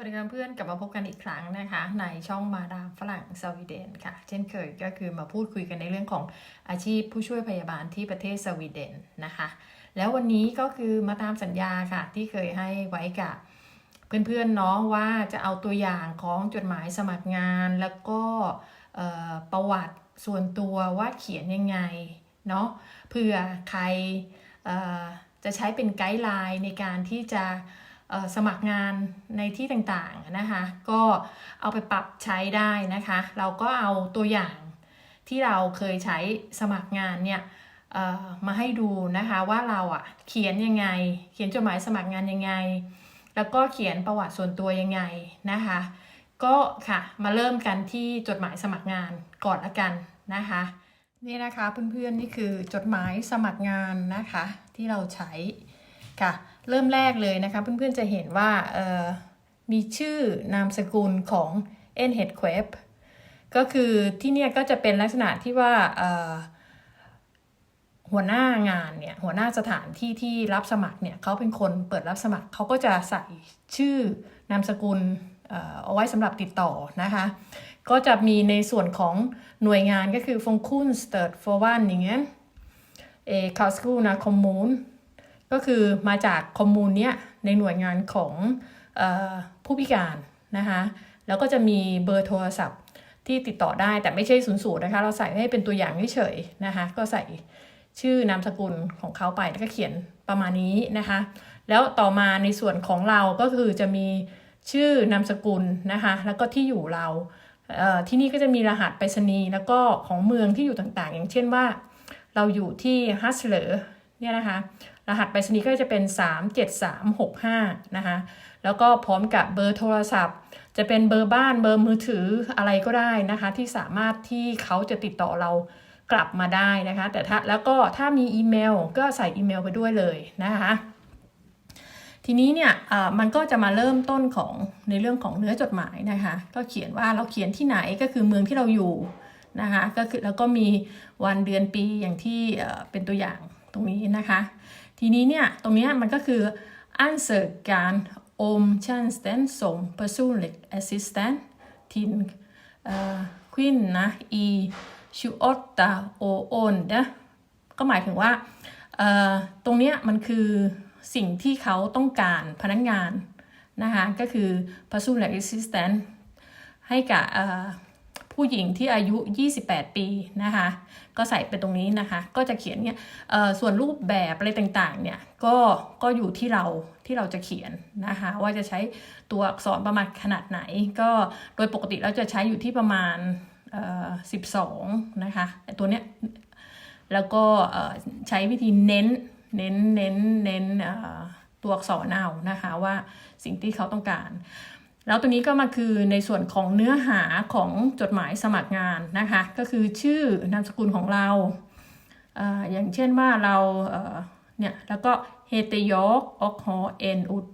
สวัสดีครับเพื่อนกลับมาพบกันอีกครั้งนะคะ ในช่องมาดามฝรั่งสวีเดนค่ะ เช่นเคยก็คือมาพูดคุยกันในเรื่องของอาชีพผู้ช่วยพยาบาลที่ประเทศสวีเดนนะคะ แล้ววันนี้ก็คือมาตามสัญญาค่ะ ที่เคยให้ไว้กับเพื่อนๆเนาะว่าจะเอาตัวอย่างของจดหมายสมัครงาน แล้วก็ประวัติส่วนตัวว่าเขียนยังไงเนาะเผื่อใครจะใช้เป็นไกด์ไลน์ในการที่จะ สมัครงานในที่ต่างๆนะคะ ก็เอาไปปรับใช้ได้นะคะ เราก็เอาตัวอย่างที่เราเคยใช้สมัครงานเนี่ยมาให้ดูนะคะว่าเราอะเขียนยังไง เขียนจดหมายสมัครงานยังไง แล้วก็เขียนประวัติส่วนตัวยังไงนะคะ ก็ค่ะมาเริ่มกันที่จดหมายสมัครงานก่อนละกันนะคะนี่นะคะเพื่อนๆนี่คือจดหมายสมัครงานนะคะที่เราใช้ค่ะ เริ่มแรกเลยนะคะเพื่อนๆจะเห็นว่ามีชื่อนามสกุลของ n h e a d q u e b ก็คือที่เนี่ยก็จะเป็นลักษณะที่ว่าหัวหน้างานเนี่ยหัวหน้าสถานที่ที่รับสมัครเนี่ยเขาเป็นคนเปิดรับสมัครเขาก็จะใส่ชื่อนามสกุลเอเอาไว้สำหรับติดต่อนะคะ ก็จะมีในส่วนของหน่วยงานก็คือฟงคุนสเต r ร์ฟอร์วันอย่างเงี้ยเอคาสคูนาคอมมูน ก็คือมาจากคอมมูนเนี้ยในหน่วยงานของออผู้พิการนะคะแล้วก็จะมีเบอร์โทรศัพท์ที่ติดต่อได้แต่ไม่ใช่ศูนย์สูตรนะคะ เราใส่ให้เป็นตัวอย่างเฉยๆนะคะ ก็ใส่ชื่อนามสกุลของเขาไปแล้วก็เขียนประมาณนี้นะคะ แล้วต่อมาในส่วนของเราก็คือจะมีชื่อนามสกุลนะคะ แล้วก็ที่อยู่เราเที่นี่ก็จะมีรหัสไปรษณีย์แล้วก็ของเมืองที่อยู่ต่างๆ อย่างเช่นว่า เราอยู่ที่ฮัสเลอร์เนี่ยนะคะ รหัสไปรษณีย์ก็จะเป็น 37365 นะคะ แล้วก็พร้อมกับเบอร์โทรศัพท์ จะเป็นเบอร์บ้านเบอร์มือถืออะไรก็ได้นะคะ ที่สามารถที่เขาจะติดต่อเรากลับมาได้นะคะ แต่ถ้าแล้วก็ถ้ามีอีเมลก็ใส่อีเมลไปด้วยเลยนะคะ ทีนี้เนี่ยมันก็จะมาเริ่มต้นของในเรื่องของเนื้อจดหมายนะคะ ก็เขียนว่าเราเขียนที่ไหนก็คือเมืองที่เราอยู่นะคะ ก็คือแล้วก็มีวันเดือนปีอย่างที่เป็นตัวอย่างตรงนี้นะคะ ทีนี้เนี่ยตรงเนี้ยมันก็คือ answer การ om tjänsten som personlig assistent till uh, kvinna i 28 år ålder ก็หมายถึงว่าเอ่อตรงเนี้ยมันคือสิ่งที่เขาต้องการพนักงานนะคะก็คือ personal assistant ให้กับเอ่อ ผู้หญิงที่อายุ 28 ปีนะคะ ก็ใส่ไปตรงนี้นะคะ ก็จะเขียนเนี่ยส่วนรูปแบบอะไรต่างๆเนี่ยก็ก็อยู่ที่เราที่เราจะเขียนนะคะ ว่าจะใช้ตัวอักษรประมาณขนาดไหน ก็โดยปกติเราจะใช้อยู่ที่ประมาณ 12 นะคะตัวเนี้ยแล้วก็ใช้วิธีเน้นเน้นเน้นเน้นตัวอักษรเอานะคะว่าสิ่งที่เขาต้องการ แล้วตัวนี้ก็มาคือในส่วนของเนื้อหาของจดหมายสมัครงานนะคะ ก็คือชื่อนามสกุลของเราออย่างเช่นว่าเราเนี่ยแล้วก็ heter jag och har en ut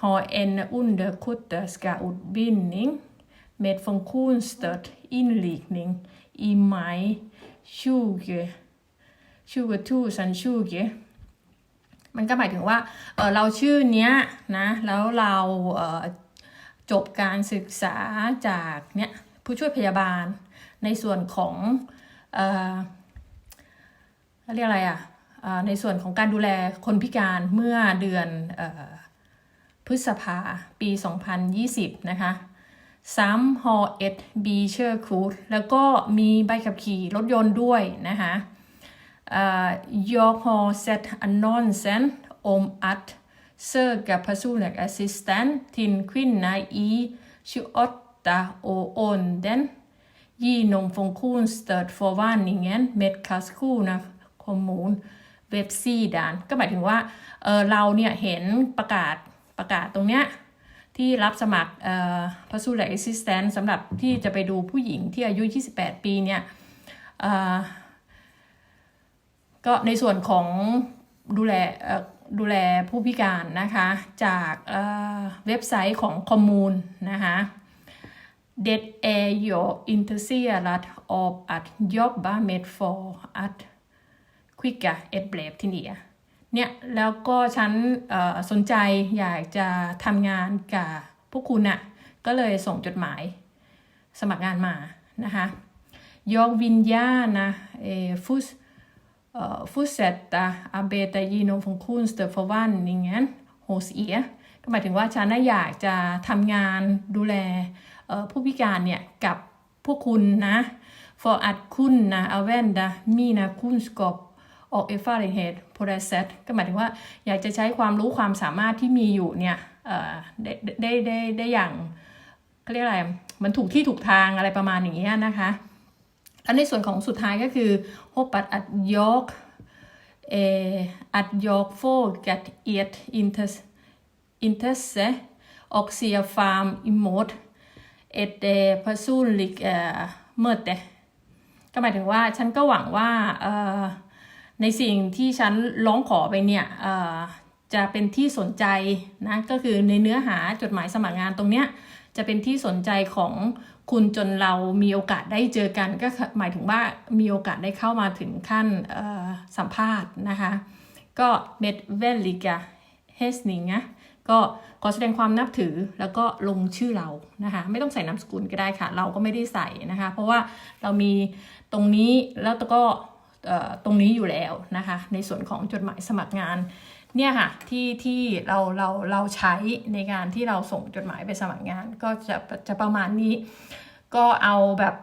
har en undersköterska utbildning med funktionsstöd inriktning i maj 20 2020มันก็หมายถึงว่าเเราชื่อเนี้ยนะแล้วเราเอ่อ จบการศึกษาจากเนี่ยผู้ช่วยพยาบาลในส่วนของเอ่อเรียกอะไรอะเอ่อในส่วนของการดูแลคนพิการเมื่อเดือนออพฤษภาปี 2020 นะคะซ้ำฮอเอ็ดบีเชอร์คูดแล้วก็มีใบขับขี่รถยนต์ด้วยนะคะ Uh, jag har sett annonsen om att cirka personlig assistent til kvinner i 28 år åldern genom funktionsstödförvaltningen med เมดคาสคู่น kommun เว็บซีดาน ก็หมายถึงว่าเออเราเนี่ยเห็นประกาศประกาศตรงเนี้ยที่รับสมัครเอ่อพาสูแลกแอสซิสแตนต์สำหรับที่จะไปดูผู้หญิงที่อายุ 28 ปีเนี่ยเอ่อก็ในส่วนของดูแลเอ่อ ดูแลผู้พิการนะคะ จากเว็บไซต์ของคอมมูนนะคะ Det är jag intresserad av att jobba med för att skicka ett brev till er เนี่ยแล้วก็ฉันสนใจอยากจะทำงานกับพวกคุณน่ะก็เลยส่งจดหมายสมัครงานมานะคะ Jag vill gärna eh, fos, uh, fortsätta arbeta genom funktionsförvandlingen hos er ก็หมายถึงว่าฉันน่ะอยากจะทำงานดูแลผู้พิการเนี่ยกับพวกคุณนะ för att kunna använda mina kunskap och erfarenhet på det sätt ก็หมายถึงว่าอยากจะใช้ความรู้ความสามารถที่มีอยู่เนี่ยได้ได้ได้ได้อย่างเขาเรียกอะไร มันถูกที่ถูกทางอะไรประมาณอย่างเงี้ยนะคะ แล้วในส่วนของสุดท้ายก็คือ hoppas att jag eh, att jag frågat ert intresse, intresse och ser fram emot ett eh, personligt eh, möte ก็หมายถึงว่าฉันก็หวังว่าเอ่อในสิ่งที่ฉันร้องขอไปเนี่ยเอ่อจะเป็นที่สนใจนะก็คือในเนื้อหาจดหมายสมัครงานตรงเนี้ย จะเป็นที่สนใจของคุณจนเรามีโอกาสได้เจอกัน ก็หมายถึงว่ามีโอกาสได้เข้ามาถึงขั้นสัมภาษณ์นะคะก็เมดเวลลิกาเฮสนิงนะก็ขอแสดงความนับถือแล้วก็ลงชื่อเรานะคะ ไม่ต้องใส่นามสกุลก็ได้ค่ะ เราก็ไม่ได้ใส่นะคะ เพราะว่าเรามีตรงนี้แล้วก็ตรงนี้อยู่แล้วนะคะ ในส่วนของจดหมายสมัครงาน เนี่ยค่ะที่ที่เราเราเราใช้ในการที่เราส่งจดหมายไปสมัครงาน ก็จะจะประมาณนี้ ก็เอาแบบ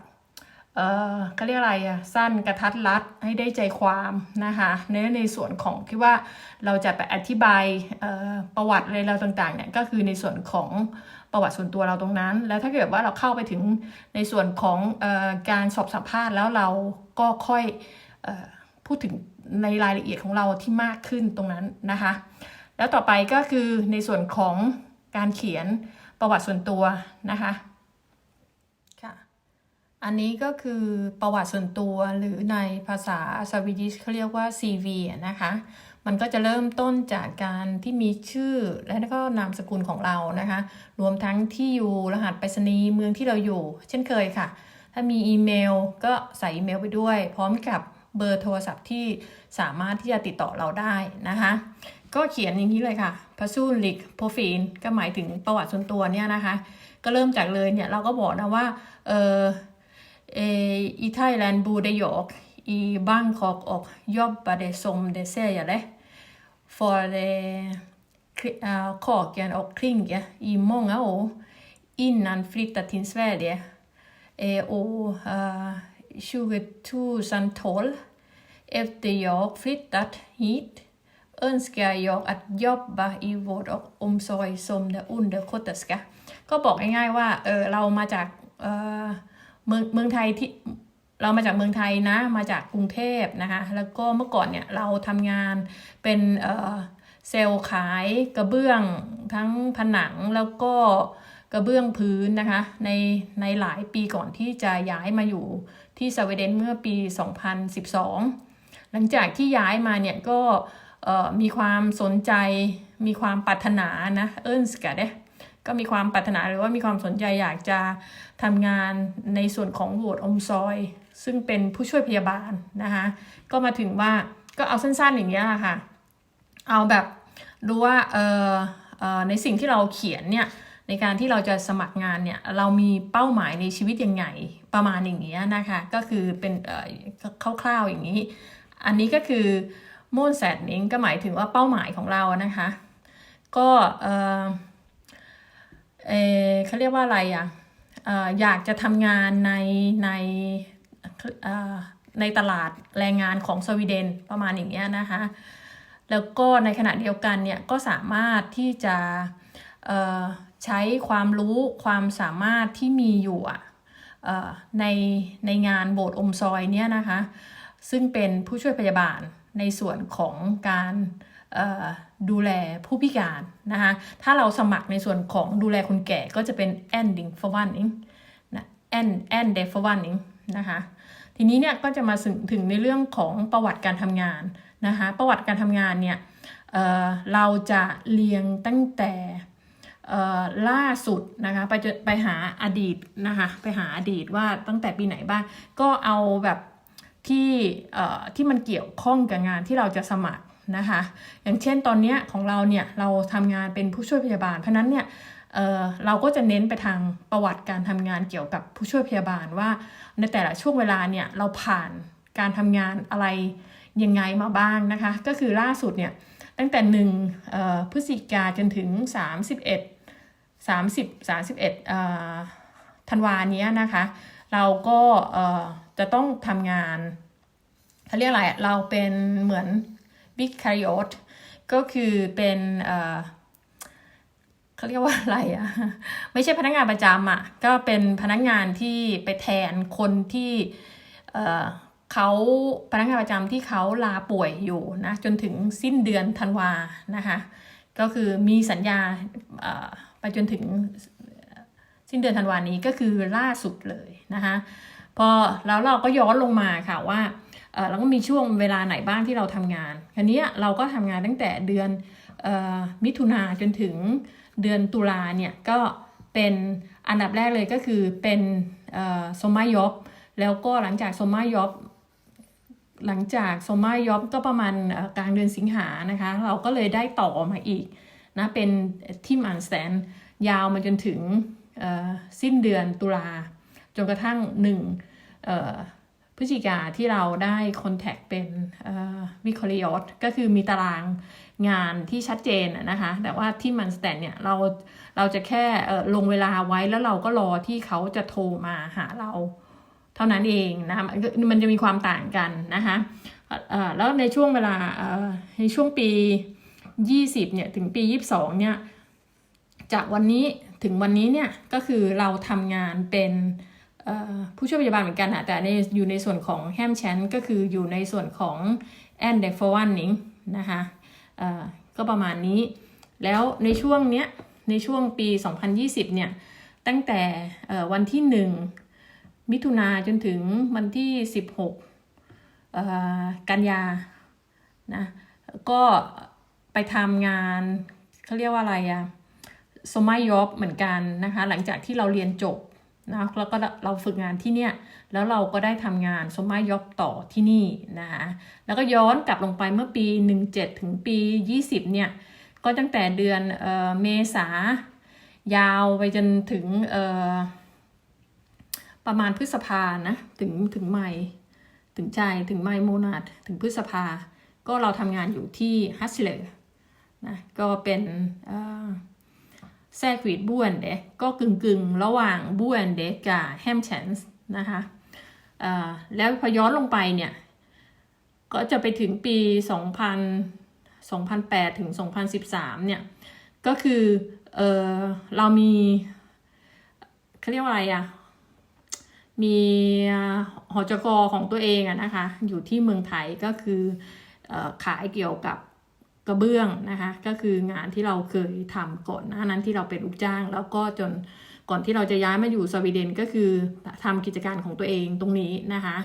เออเขาเรียกอะไรอะสั้นกระทัดรัดให้ได้ใจความนะคะในในส่วนของที่ว่าเราจะไปอธิบายประวัติอะไรเราต่างๆเนี่ยก็คือในส่วนของประวัติส่วนตัวเราตรงนั้น แล้วถ้าเกิดว่าเราเข้าไปถึงในส่วนของอการสอบสัมภาษณ์แล้วเราก็ค่อยออพูดถึง ในรายละเอียดของเราที่มากขึ้นตรงนั้นนะคะ แล้วต่อไปก็คือในส่วนของการเขียนประวัติส่วนตัวนะคะค่ะอันนี้ก็คือประวัติส่วนตัวหรือในภาษาสวีดิชเขาเรียกว่า CV นะคะมันก็จะเริ่มต้นจากการที่มีชื่อและก็นามสกุลของเรานะคะ รวมทั้งที่อยู่รหัสไปรษณีย์เมืองที่เราอยู่ เช่นเคยค่ะ ถ้ามีอีเมลก็ใส่อีเมลไปด้วย พร้อมกับ เบอร์โทรศัพท์ที่สามารถที่จะติดต่อเราได้นะคะ ก็เขียนอย่างนี้เลยค่ะพาซูลิกโปรฟีนก็หมายถึงประวัติส่วนตัวเนี่ยนะคะ ก็เริ่มจากเลยเนี่ยเราก็บอกนะว่าเออเออีไทแลนบูเดยอกอีบ้งคอกออกยอบบาเดซมเดเซอยเลย for the ขอกันออกคริงเกอีมองอะอ innan flyttat till Sverige. Eh, 2012. Efter jag flyttat hit önskar jag att jobba i vård och omsorg som undersköterska ก็บอกง่ายๆว่า เออ เรามาจาก เออเมืองเมืองไทยที่ เรามาจากเมืองไทยนะ มาจากกรุงเทพนะคะ แล้วก็เมื่อก่อนเนี่ย เราทำงานเป็น เออเซลล์ขายกระเบื้องทั้งผนังแล้วก็กระเบื้องพื้นนะคะ ในในหลายปีก่อนที่จะย้ายมาอยู่ ที่สวีเดนเมื่อปี 2012 หลังจากที่ย้ายมาเนี่ยก็มีความสนใจมีความปรารถนานะเอิร์นสกัดเยก็มีความปรารถนาหรือว่ามีความสนใจอยากจะทำงานในส่วนของโหวตอมซอย ซึ่งเป็นผู้ช่วยพยาบาลนะคะก็มาถึงว่าก็เอาสั้นๆอย่างเงี้ยแหละค่ะ เอาแบบรู้ว่าเออในสิ่งที่เราเขียนเนี่ย ในการที่เราจะสมัครงานเนี่ยเรามีเป้าหมายในชีวิตยังไงประมาณอย่างเงี้ยนะคะ ก็คือเป็นเออคร่าวๆอย่างนี้ อันนี้ก็คือโมนแซดนิงก็หมายถึงว่าเป้าหมายของเรานะคะ ก็เออเอเขาเรียกว่าอะไรอะออยากจะทำงานในในในตลาดแรงงานของสวีเดนประมาณอย่างเงี้ยนะคะ แล้วก็ในขณะเดียวกันเนี่ยก็สามารถที่จะ ใช้ความรู้ความสามารถที่มีอยู่อะเอ่อในในงานโบสถ์อมซอยเนี่ยนะคะ ซึ่งเป็นผู้ช่วยพยาบาลในส่วนของการดูแลผู้พิการนะคะ ถ้าเราสมัครในส่วนของดูแลคนแก่ก็จะเป็น ending for one เองนะ end end day for one เองนะคะ ทีนี้เนี่ยก็จะมาถึงถึงในเรื่องของประวัติการทำงานนะคะ ประวัติการทำงานเนี่ยเเราจะเรียงตั้งแต่ ล่าสุดนะคะไปจนไปหาอดีตนะคะไปหาอดีตว่าตั้งแต่ปีไหนบ้างก็เอาแบบที่ที่มันเกี่ยวข้องกับงานที่เราจะสมัครนะคะอย่างเช่นตอนนี้ของเราเนี่ยเราทำงานเป็นผู้ช่วยพยาบาล เพราะนั้นเนี่ยเเราก็จะเน้นไปทางประวัติการทำงานเกี่ยวกับผู้ช่วยพยาบาลว่า ในแต่ละช่วงเวลาเนี่ยเราผ่านการทำงานอะไรยังไงมาบ้างนะคะ ก็คือล่าสุดเนี่ยตั้งแต่หนึ่งพฤศจิกาจนถึง 31 30 31เอ่อธันวาเนี้ยนะคะ เราก็เอ่อจะต้องทำงานเขาเรียกอะไรเราเป็นเหมือนบิ๊กคาริโอตก็คือเป็นเอ่อเขาเรียกว่าอะไรอะไม่ใช่พนักงานประจำอะก็เป็นพนักงานที่ไปแทนคนที่เอ่อเขาพนักงานประจำที่เขาลาป่วยอยู่นะจนถึงสิ้นเดือนธันวานะคะ ก็คือมีสัญญาเอ่อ ไปจนถึงสิ้นเดือนธันวานี้ก็คือล่าสุดเลยนะคะพอแล้วเราก็ย้อนลงมาค่ะว่าเราก็มีช่วงเวลาไหนบ้างที่เราทำงานคันนี้เราก็ทำงานตั้งแต่เดือนออมิถุนาจนถึงเดือนตุลาเนี่ยก็เป็นอันดับแรกเลยก็คือเป็นเอ่อสมายอบแล้วก็หลังจากสมายอบหลังจากโซมายอบก็ประมาณกลางเดือนสิงหานะคะ เราก็เลยได้ต่อมาอีก นะเป็นทีมอันสแตนยาวมาจนถึงสิ้นเดือนตุลาจนกระทั่งหนึ่งพฤศจิกาที่เราได้คอนแทคเป็นวิคอริออสก็คือมีตารางงานที่ชัดเจนนะคะแต่ว่าที่มันสแตนเนี่ยเราเราจะแค่ลงเวลาไว้แล้วเราก็รอที่เขาจะโทรมาหาเราเท่านั้นเองนะคะมันจะมีความต่างกันนะคะแล้วในช่วงเวลาในช่วงปี 20เนี่ยถึงปี 22เนี่ยจากวันนี้ถึงวันนี้เนี่ยก็คือเราทำงานเป็นผู้ช่วยพยาบาลเหมือนกันอะแต่ในอยู่ในส่วนของแฮมแชนก็คืออยู่ในส่วนของแอนเดฟวันนิงนะคะก็ประมาณนี้ แล้วในช่วงเนี้ยในช่วงปี 2020เนี่ยตั้งแต่วันที่ 1 มิถุนาจนถึงวันที่ 16กันยานะก็ ไปทำงานเขาเรียกว่าอะไรอะสมัยยอบเหมือนกันนะคะ หลังจากที่เราเรียนจบนะแล้วก็เราฝึกงานที่เนี่ย แล้วเราก็ได้ทำงานสมัยยอบต่อที่นี่นะคะแล้วก็ย้อนกลับลงไปเมื่อปี 17 ถึงปี 20 เนี่ย ก็ตั้งแต่เดือนเอ่อเมษายาวไปจนถึงเอ่อประมาณพฤษภานะถึงถึงไม่ถึงใจถึงไม่โมนาดถึงพฤษภา ก็เราทำงานอยู่ที่ฮัสเลอร์ นะก็เป็นแซกวีดบูนเดก็กึ่งกึ่งๆระหว่างบูนเดกับแฮมชันส์นะคะเอ่อแล้วพอย้อนลงไปเนี่ย ก็จะไปถึงปี 2000 2008 ถึง 2013 เนี่ย ก็คือเออเรามีเขาเรียกว่าอะไรอะมีหอจกของตัวเองอะนะคะ อยู่ที่เมืองไทยก็คือเออขายเกี่ยวกับ กระเบื้องนะคะ ก็คืองานที่เราเคยทำก่อนหน้านั้นที่เราเป็นลูกจ้าง แล้วก็จนก่อนที่เราจะย้ายมาอยู่สวีเดนก็คือทำกิจการของตัวเองตรงนี้นะคะ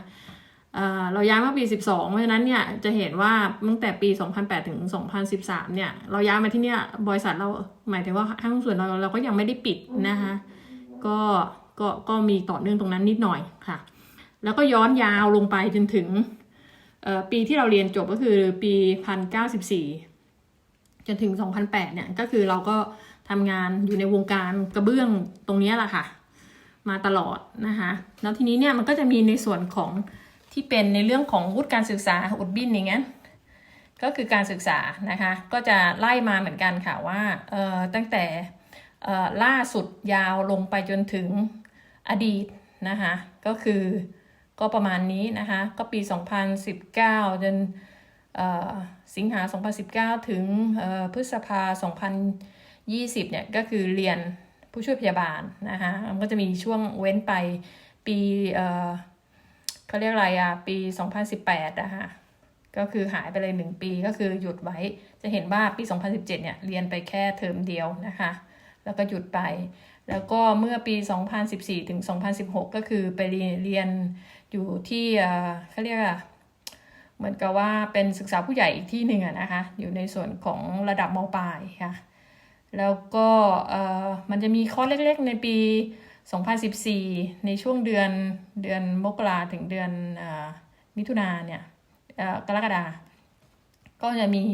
เออเราย้ายมาปี 12 เพราะฉะนั้นเนี่ยจะเห็นว่าตั้งแต่ปี 2008 ถึง 2013 เนี่ยเราย้ายมาที่เนี่ยบริษัทเราหมายถึงว่าห้างหุ้นส่วนเราเราก็ยังไม่ได้ปิดนะคะก็ก็ก็มีต่อเนื่องตรงนั้นนิดหน่อยค่ะ แล้วก็ย้อนยาวลงไปจนถึง ปีที่เราเรียนจบก็คือปีพันเก้าสิบสี่จนถึงสองพันแปดเนี่ยก็คือเราก็ทำงานอยู่ในวงการกระเบื้องตรงนี้แหละค่ะ มาตลอดนะคะแล้วทีนี้เนี่ยมันก็จะมีในส่วนของที่เป็นในเรื่องของวุฒิการศึกษาอุดบินอย่างเงี้ยก็คือการศึกษานะคะ ก็จะไล่มาเหมือนกันค่ะว่าตั้งแต่ล่าสุดยาวลงไปจนถึงอดีตนะคะ ก็คือ ก็ประมาณนี้นะคะ ก็ปี 2019จนสิงหา 2019 ถึงพฤษภา 2020 เนี่ย ก็คือเรียนผู้ช่วยพยาบาลนะคะมันก็จะมีช่วงเว้นไปปีเขาเรียกอะไรอะปี 2018 นะคะก็คือหายไปเลย 1 ปีก็คือหยุดไว้จะเห็นว่าปี 2017 เนี่ยเรียนไปแค่เทอมเดียวนะคะ แล้วก็หยุดไป แล้วก็เมื่อปี 2014 ถึง 2016 ก็คือไปเรียน อยู่ที่เขาเรียกว่าเหมือนกับว่าเป็นศึกษาผู้ใหญ่อีกที่หนึ่งนะคะ อยู่ในส่วนของระดับมปลายค่ะ แล้วก็มันจะมีข้อเล็กๆในปี 2014 ในช่วงเดือนเดือนมกราถึงเดือนมิถุนาเนี่ยกรกฎาก็จะมี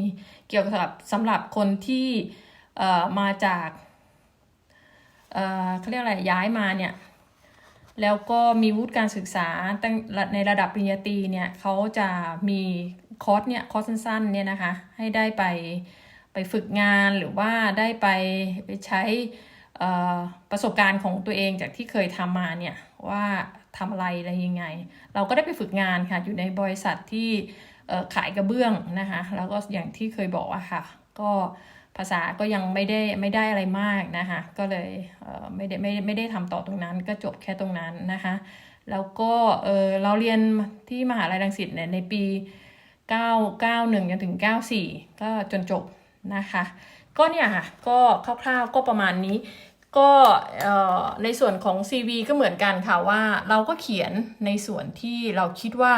เกี่ยวกับสำหรับคนที่มาจากเขาเรียกอะไรย้ายมาเนี่ย แล้วก็มีวุฒิการศึกษาตั้งในระดับปริญญาตรีเนี่ยเขาจะมีคอร์สเนี่ยคอร์สสั้นๆเนี่ยนะคะให้ได้ไปไปฝึกงานหรือว่าได้ไปไปใช้ประสบการณ์ของตัวเองจากที่เคยทำมาเนี่ยว่าทำอะไรอะไรยังไง เราก็ได้ไปฝึกงานค่ะอยู่ในบริษัทที่ขายกระเบื้องนะคะแล้วก็อย่างที่เคยบอกอะค่ะก็ ภาษาก็ยังไม่ได้ไม่ได้อะไรมากนะคะ ก็เลยเไม่ได้ไม่ไม่ได้ทำต่อตรงนั้น ก็จบแค่ตรงนั้นนะคะ แล้วก็เออเราเรียนที่มหาลัยรังสิตเนี่ยในปี 991จนถึง 94 ก็จนจบนะคะ ก็เนี่ยค่ะ ก็คร่าวๆก็ประมาณนี้ ก็ในส่วนของ CV ก็เหมือนกันค่ะว่าเราก็เขียนในส่วนที่เราคิดว่า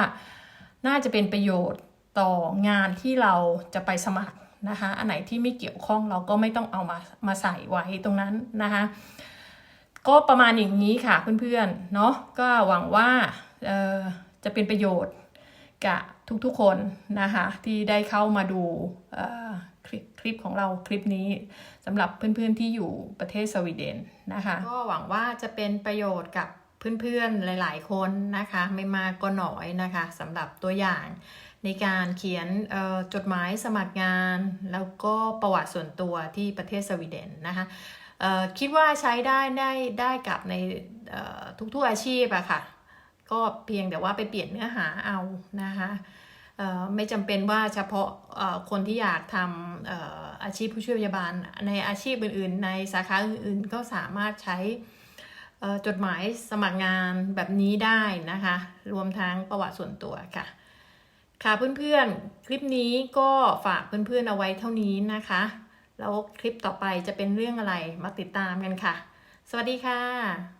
น่าจะเป็นประโยชน์ต่องานที่เราจะไปสมัคร นะคะ อันไหนที่ไม่เกี่ยวข้องเราก็ไม่ต้องเอามามาใส่ไว้ตรงนั้นนะคะ ก็ประมาณอย่างนี้ค่ะเพื่อนๆเนาะก็หวังว่าจะเป็นประโยชน์กับทุกๆคนนะคะที่ได้เข้ามาดูคลิปคลิปของเราคลิปนี้สำหรับเพื่อนๆที่อยู่ประเทศสวีเดนนะคะก็หวังว่าจะเป็นประโยชน์กับเพื่อนๆหลาย ๆ คนนะคะ ไม่มากก็น้อยนะคะสำหรับตัวอย่าง ในการเขียนจดหมายสมัครงาน แล้วก็ประวัติส่วนตัวที่ประเทศสวีเดนนะคะคิดว่าใช้ได้ได้ได้กับในทุกๆอาชีพอะค่ะ ก็เพียงแต่ว่าไปเปลี่ยนเนื้อหาเอานะคะไม่จำเป็นว่าเฉพาะคนที่อยากทำอาชีพผู้ช่วยพยาบาล ในอาชีพอื่น ๆ ในสาขาอื่นๆ ก็สามารถใช้จดหมายสมัครงานแบบนี้ได้นะคะ รวมทั้งประวัติส่วนตัวค่ะ ค่ะเพื่อนๆ คลิปนี้ก็ฝากเพื่อนๆเอาไว้เท่านี้นะคะ แล้วคลิปต่อไปจะเป็นเรื่องอะไรมาติดตามกันค่ะ สวัสดีค่ะ